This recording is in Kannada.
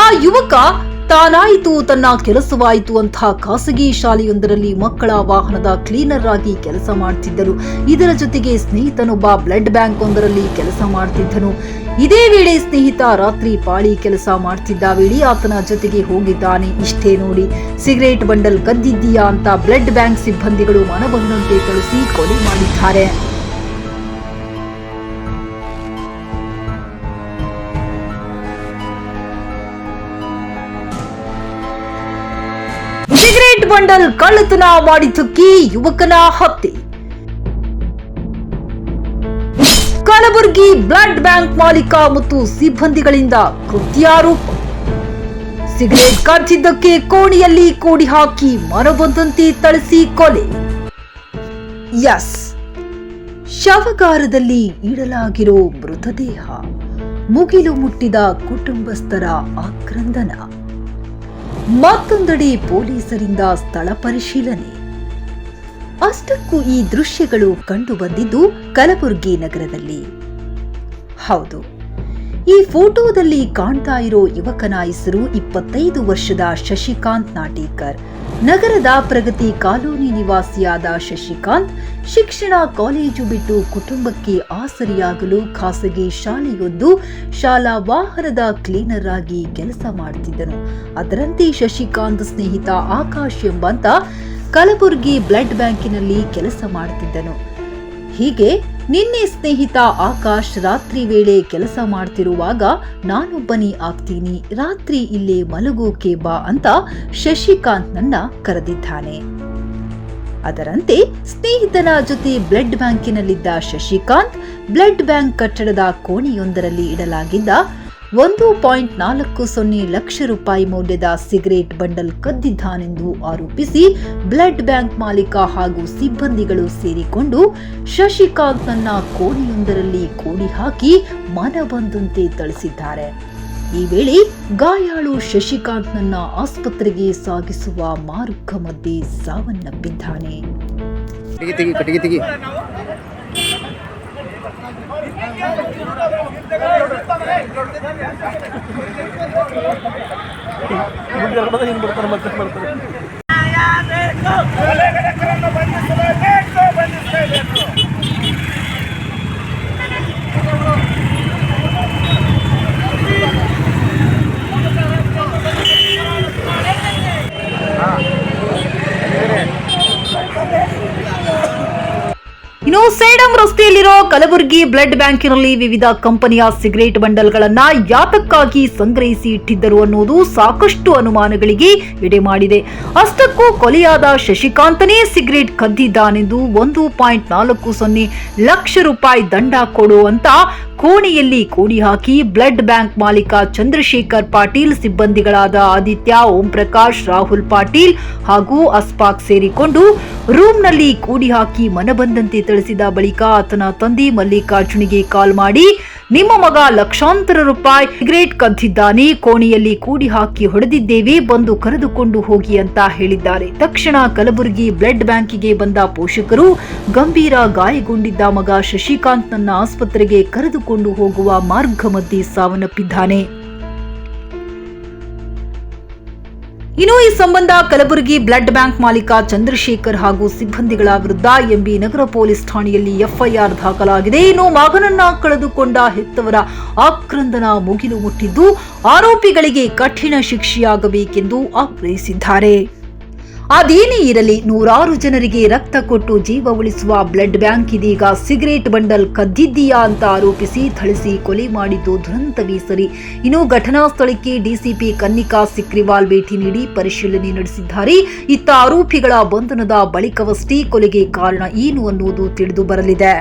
ಆ ಯುವಕ ತಾನಾಯಿತು, ತನ್ನ ಕೆಲಸವಾಯಿತು ಅಂತ ಖಾಸಗಿ ಶಾಲೆಯೊಂದರಲ್ಲಿ ಮಕ್ಕಳ ವಾಹನದ ಕ್ಲೀನರ್ ಆಗಿ ಕೆಲಸ ಮಾಡ್ತಿದ್ದರು ಇದರ ಜೊತೆಗೆ ಸ್ನೇಹಿತನೊಬ್ಬ ಬ್ಲಡ್ ಬ್ಯಾಂಕ್ ಒಂದರಲ್ಲಿ ಕೆಲಸ ಮಾಡ್ತಿದ್ದನು. ಇದೇ ವೇಳೆ ಸ್ನೇಹಿತ ರಾತ್ರಿ ಪಾಳಿ ಕೆಲಸ ಮಾಡ್ತಿದ್ದ ವೇಳೆ ಆತನ ಜೊತೆಗೆ ಹೋಗಿದ್ದಾನೆ. ಇಷ್ಟೇ ನೋಡಿ, ಸಿಗರೇಟ್ ಬಂಡಲ್ ಕದ್ದಿದ್ದೀಯಾ ಅಂತ ಬ್ಲಡ್ ಬ್ಯಾಂಕ್ ಸಿಬ್ಬಂದಿಗಳು ಮನಬಂದಂತೆ ಕಳಿಸಿ ಕೊಲೆ ಮಾಡಿದ್ದಾರೆ. ಸಿಗರೇಟ್ ಬಂಡಲ್ ಕಳ್ಳತನ ಮಾಡಿದ್ದಕ್ಕೆ ಯುವಕನ ಹತ್ಯೆ. ಕಲಬುರಗಿ ಬ್ಲಡ್ ಬ್ಯಾಂಕ್ ಮಾಲೀಕ ಮತ್ತು ಸಿಬ್ಬಂದಿಗಳಿಂದ ಕೃತ್ಯಾರೋಪ. ಸಿಗರೇಟ್ ಕಚ್ಚಿದ್ದಕ್ಕೆ ಕೋಣಿಯಲ್ಲಿ ಕೋಡಿ ಹಾಕಿ ಮರವೊಂದಂತೆ ಥಳಿಸಿ ಕೊಲೆ. ಎಸ್. ಶವಗಾರದಲ್ಲಿ ಇಡಲಾಗಿರೋ ಮೃತದೇಹ. ಮುಗಿಲು ಮುಟ್ಟಿದ ಕುಟುಂಬಸ್ಥರ ಆಕ್ರಂದನ. ಮತ್ತೊಂದೆಡೆ ಪೊಲೀಸರಿಂದ ಸ್ಥಳ ಪರಿಶೀಲನೆ. ಅಷ್ಟಕ್ಕೂ ಈ ದೃಶ್ಯಗಳು ಕಂಡುಬಂದಿದ್ದು ಕಲಬುರಗಿ ನಗರದಲ್ಲಿ. ಹೌದು. ಈ ಫೋಟೋದಲ್ಲಿ ಕಾಣ್ತಾ ಇರೋ ಯುವಕನ ಹೆಸರು ಇಪ್ಪತ್ತೈದು ವರ್ಷದ ಶಶಿಕಾಂತ್ ನಾಟೇಕರ್. ನಗರದ ಪ್ರಗತಿ ಕಾಲೋನಿ ನಿವಾಸಿಯಾದ ಶಶಿಕಾಂತ್ ಶಿಕ್ಷಣ ಕಾಲೇಜು ಬಿಟ್ಟು ಕುಟುಂಬಕ್ಕೆ ಆಸರಿಯಾಗಲು ಖಾಸಗಿ ಶಾಲೆಯೊಂದು ಶಾಲಾ ವಾಹನದ ಕ್ಲೀನರ್ ಆಗಿ ಕೆಲಸ ಮಾಡುತ್ತಿದ್ದನು ಅದರಂತೆ ಶಶಿಕಾಂತ್ ಸ್ನೇಹಿತ ಆಕಾಶ್ ಎಂಬಂತ ಕಲಬುರಗಿ ಬ್ಲಡ್ ಬ್ಯಾಂಕಿನಲ್ಲಿ ಕೆಲಸ ಮಾಡುತ್ತಿದ್ದನು ಹೀಗೆ ನಿನ್ನೆ ಸ್ನೇಹಿತ ಆಕಾಶ್ ರಾತ್ರಿ ವೇಳೆ ಕೆಲಸ ಮಾಡ್ತಿರುವಾಗ, ನಾನೊಬ್ಬನೇ ಆಗ್ತೀನಿ, ರಾತ್ರಿ ಇಲ್ಲೇ ಮಲಗೋಕೆ ಬಾ ಅಂತ ಶಶಿಕಾಂತ್ ನನ್ನ ಕರೆದಿದ್ದಾನೆ. ಅದರಂತೆ ಸ್ನೇಹಿತನ ಜೊತೆ ಬ್ಲಡ್ ಬ್ಯಾಂಕಿನಲ್ಲಿದ್ದ ಶಶಿಕಾಂತ್, ಬ್ಲಡ್ ಬ್ಯಾಂಕ್ ಕಟ್ಟಡದ ಕೋಣೆಯೊಂದರಲ್ಲಿ ಇಡಲಾಗಿದ್ದ ಒಂದು ಪಾಯಿಂಟ್ ನಾಲ್ಕು ಸೊನ್ನೆ ಲಕ್ಷ ರೂಪಾಯಿ ಮೌಲ್ಯದ ಸಿಗರೇಟ್ ಬಂಡಲ್ ಕದ್ದಿದ್ದಾನೆಂದು ಆರೋಪಿಸಿ ಬ್ಲಡ್ ಬ್ಯಾಂಕ್ ಮಾಲೀಕ ಹಾಗೂ ಸಿಬ್ಬಂದಿಗಳು ಸೇರಿಕೊಂಡು ಶಶಿಕಾಂತ್ನನ್ನ ಕೋಣೆಯೊಂದರಲ್ಲಿ ಕೋಡಿ ಹಾಕಿ ಮನಬಂದಂತೆ ಥಳಿಸಿದ್ದಾರೆ. ಈ ವೇಳೆ ಗಾಯಾಳು ಶಶಿಕಾಂತ್ನನ್ನ ಆಸ್ಪತ್ರೆಗೆ ಸಾಗಿಸುವ ಮಾರುಕ ಮಧ್ಯೆ ಸಾವನ್ನಪ್ಪಿದ್ದಾನೆ ಕಟ್ಟಿಗೆ ಬರ್ತಾರೆ ಮತ್ತೆ ತೆಗಿ ಇನ್ನು ಸೇಡಂ ರಸ್ತೆಯಲ್ಲಿರೋ ಕಲಬುರಗಿ ಬ್ಲಡ್ ಬ್ಯಾಂಕಿನಲ್ಲಿ ವಿವಿಧ ಕಂಪನಿಯ ಸಿಗರೇಟ್ ಬಂಡಲ್ಗಳನ್ನ ಯಾತಕ್ಕಾಗಿ ಸಂಗ್ರಹಿಸಿ ಇಟ್ಟಿದ್ದರು ಅನ್ನೋದು ಸಾಕಷ್ಟು ಅನುಮಾನಗಳಿಗೆ ಎಡೆ ಮಾಡಿದೆ. ಅಷ್ಟಕ್ಕೂ ಕೊಲೆಯಾದ ಶಶಿಕಾಂತನೇ ಸಿಗರೇಟ್ ಕದ್ದಿದ್ದಾನೆಂದು ಒಂದು ಪಾಯಿಂಟ್ ನಾಲ್ಕು ಸೊನ್ನೆ ಲಕ್ಷ ರೂಪಾಯಿ ದಂಡ ಕೊಡು ಅಂತ ಕೋಣೆಯಲ್ಲಿ ಕೂಡಿ ಹಾಕಿ ಬ್ಲಡ್ ಬ್ಯಾಂಕ್ ಮಾಲೀಕ ಚಂದ್ರಶೇಖರ್ ಪಾಟೀಲ್, ಸಿಬ್ಬಂದಿಗಳಾದ ಆದಿತ್ಯ ಓಂ ಪ್ರಕಾಶ್ ರಾಹುಲ್ ಪಾಟೀಲ್ ಹಾಗೂ ಅಸ್ಪಾಕ್ ಸೇರಿಕೊಂಡು ರೂಮ್ನಲ್ಲಿ ಕೂಡಿ ಹಾಕಿ ಮನಬಂದಂತೆ ತಿಳಿಸಿದ ಬಳಿಕ ಆತನ ತಂದೆ ಮಲ್ಲಿಕಾರ್ಜುನಿಗೆ ಕಾಲ್ ಮಾಡಿ, ನಿಮ್ಮ ಮಗ ಲಕ್ಷಾಂತರ ರೂಪಾಯಿ ಸಿಗರೇಟ್ ಕದ್ದಿದ್ದಾನೆ ಕೋಣೆಯಲ್ಲಿ ಕೂಡಿ ಹಾಕಿ ಹೊಡೆದಿದ್ದೇವೆ, ಬಂದು ಕರೆದುಕೊಂಡು ಹೋಗಿ ಅಂತ ಹೇಳಿದ್ದಾರೆ. ತಕ್ಷಣ ಕಲಬುರಗಿ ಬ್ಲಡ್ ಬ್ಯಾಂಕಿಗೆ ಬಂದ ಪೋಷಕರು ಗಂಭೀರ ಗಾಯಗೊಂಡಿದ್ದ ಮಗ ಶಶಿಕಾಂತ್ನನ್ನ ಆಸ್ಪತ್ರೆಗೆ ಕರೆದುಕೊಂಡು ಹೋಗುವ ಮಾರ್ಗ ಮಧ್ಯೆ ಸಾವನ್ನಪ್ಪಿದ್ದಾನೆ. ಇನ್ನು ಈ ಸಂಬಂಧ ಕಲಬುರಗಿ ಬ್ಲಡ್ ಬ್ಯಾಂಕ್ ಮಾಲೀಕ ಚಂದ್ರಶೇಖರ್ ಹಾಗೂ ಸಿಬ್ಬಂದಿಗಳ ವಿರುದ್ಧ ಎಂಬಿ ನಗರ ಪೊಲೀಸ್ ಠಾಣೆಯಲ್ಲಿ ಎಫ್ಐಆರ್ ದಾಖಲಾಗಿದೆ. ಇನ್ನು ಮಗನನ್ನ ಕಳೆದುಕೊಂಡ ಹೆತ್ತವರ ಆಕ್ರಂದನ ಮುಗಿಲು ಮುಟ್ಟಿದ್ದು ಆರೋಪಿಗಳಿಗೆ ಕಠಿಣ ಶಿಕ್ಷೆಯಾಗಬೇಕೆಂದು ಆಗ್ರಹಿಸಿದ್ದಾರೆ. ಅದೇನೇ ಇರಲಿ, ನೂರಾರು ಜನರಿಗೆ ರಕ್ತ ಕೊಟ್ಟು ಜೀವ ಉಳಿಸುವ ಬ್ಲಡ್ ಬ್ಯಾಂಕ್ ಇದೀಗ ಸಿಗರೇಟ್ ಬಂಡಲ್ ಕದ್ದಿದ್ದೀಯಾ ಅಂತ ಆರೋಪಿಸಿ ಥಳಿಸಿ ಕೊಲೆ ಮಾಡಿದ್ದು ದುರಂತವೇ ಸರಿ. ಇನ್ನು ಘಟನಾ ಸ್ಥಳಕ್ಕೆ ಡಿಸಿಪಿ ಕನ್ನಿಕಾ ಸಿಕ್ರಿವಾಲ್ ಭೇಟಿ ನೀಡಿ ಪರಿಶೀಲನೆ ನಡೆಸಿದ್ದಾರೆ. ಇತ್ತ ಆರೋಪಿಗಳ ಬಂಧನದ ಬಳಿಕವಷ್ಟೇ ಕೊಲೆಗೆ ಕಾರಣ ಏನು ಅನ್ನುವುದು ತಿಳಿದು ಬರಲಿದೆ.